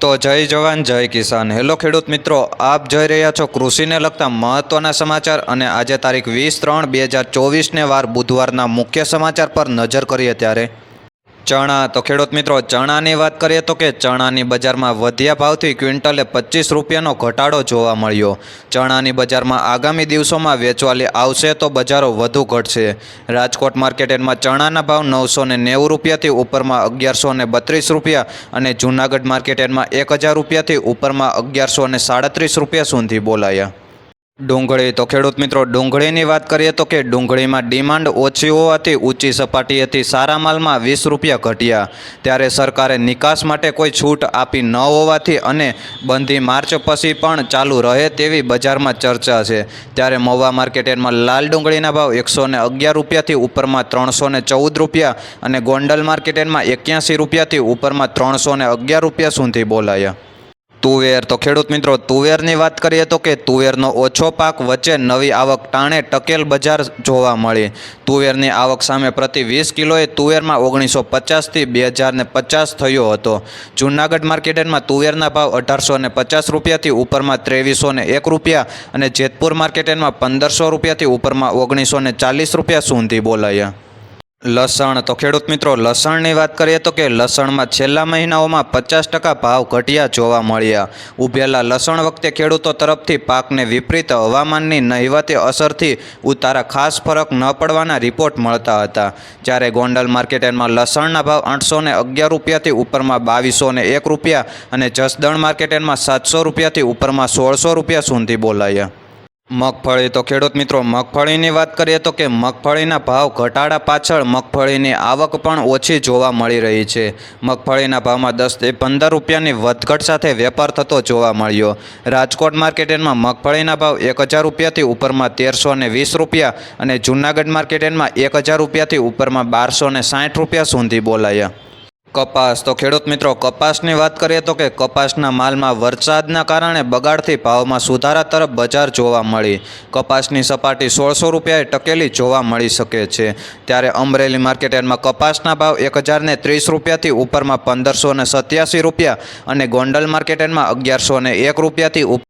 તો જય જવાન, જય કિસાન. હેલો ખેડૂત મિત્રો, આપ જોઈ રહ્યા છો કૃષિને લગતા મહત્ત્વના સમાચાર અને આજે તારીખ વીસ ત્રણ બે હજાર ચોવીસને વાર બુધવારના મુખ્ય સમાચાર પર નજર કરીએ ત્યારે ચણા, તો ખેડૂત મિત્રો, ચણાની વાત કરીએ તો કે ચણાની બજારમાં વધ્યા ભાવથી ક્વિન્ટલે પચીસ રૂપિયાનો ઘટાડો જોવા મળ્યો. ચણાની બજારમાં આગામી દિવસોમાં વેચવાલી આવશે તો બજારો વધુ ઘટશે. રાજકોટ માર્કેટમાં ચણાના ભાવ નવસો ને નેવું રૂપિયાથી ઉપરમાં અગિયારસો ને બત્રીસ રૂપિયા અને જૂનાગઢ માર્કેટમાં એક હજાર રૂપિયાથી ઉપરમાં અગિયારસો ને સાડત્રીસ રૂપિયા સુધી બોલાયા. ડુંગળી. તો ખેડૂત મિત્રો, ડુંગળીની વાત કરીએ તો કે ડુંગળીમાં ડિમાન્ડ ઓછી હોવાથી ઊંચી સપાટી હતી. સારા માલમાં વીસ રૂપિયા ઘટ્યા. ત્યારે સરકારે નિકાસ માટે કોઈ છૂટ આપી ન હોવાથી અને બંધી માર્ચ પછી પણ ચાલુ રહે તેવી બજારમાં ચર્ચા છે. ત્યારે મહુવા માર્કેટમાં લાલ ડુંગળીના ભાવ એકસો ને અગિયાર રૂપિયાથી ઉપરમાં ત્રણસો ને ચૌદ રૂપિયા અને ગોંડલ માર્કેટમાં એક્યાસી રૂપિયાથી ઉપરમાં ત્રણસો ને અગિયાર રૂપિયા સુધી બોલાયા. તુવેર. તો ખેડૂત મિત્રો, તુવેરની વાત કરીએ તો કે તુવેરનો ઓછો પાક વચ્ચે નવી આવક ટાણે ટકેલ બજાર જોવા મળી. તુવેરની આવક સામે પ્રતિ વીસ કિલોએ તુવેરમાં ઓગણીસો પચાસથી બે હજાર ને પચાસ થયો હતો. જૂનાગઢ માર્કેટમાં તુવેરના ભાવ અઢારસો ને પચાસ રૂપિયાથી ઉપરમાં ત્રેવીસો ને એક રૂપિયા અને જેતપુર માર્કેટમાં પંદરસો રૂપિયાથી ઉપરમાં ઓગણીસો ને ચાલીસ રૂપિયા સુધી બોલાયા. લસણ તો ખેડૂત મિત્રો, લસણની વાત કરીએ તો કે લસણમાં છેલ્લા મહિનાઓમાં પચાસ ટકા ભાવ ઘટ્યા જોવા મળ્યા. ઉભેલા લસણ વખતે ખેડૂતો તરફથી પાકને વિપરીત હવામાનની નહિવતે અસરથી ઉતારા ખાસ ફરક ન પડવાના રિપોર્ટ મળતા હતા. જ્યારે ગોંડલ માર્કેટમાં લસણના ભાવ આઠસો ને અગિયાર રૂપિયાથી ઉપરમાં બાવીસો ને એક રૂપિયા અને જસદણ માર્કેટમાં સાતસો રૂપિયાથી ઉપરમાં સોળસો રૂપિયા સુધી બોલાયા. મગફળી. તો ખેડૂત મિત્રો, મગફળીની વાત કરીએ તો કે મગફળીના ભાવ ઘટાડા પાછળ મગફળીની આવક પણ ઓછી જોવા મળી રહી છે. મગફળીના ભાવમાં દસથી પંદર રૂપિયાની વધઘટ સાથે વેપાર થતો જોવા મળ્યો. રાજકોટ માર્કેટમાં મગફળીના ભાવ એક હજાર રૂપિયાથી ઉપરમાં તેરસો ને વીસ રૂપિયા અને જૂનાગઢ માર્કેટમાં એક હજાર રૂપિયાથી ઉપરમાં બારસો ને સાઠ રૂપિયા સુધી બોલાયા. કપાસ. તો ખેડૂત મિત્રો, કપાસની વાત કરીએ તો કે કપાસના માલમાં વરસાદના કારણે બગાડથી ભાવમાં સુધારા તરફ બજાર જોવા મળી. કપાસની સપાટી સોળસો રૂપિયાએ ટકેલી જોવા મળી શકે છે. ત્યારે અમરેલી માર્કેટમાં કપાસના ભાવ એક હજારને ત્રીસ રૂપિયાથી ઉપરમાં પંદરસો ને સત્યાસી રૂપિયા અને ગોંડલ માર્કેટમાં અગિયારસો ને એક રૂપિયાથી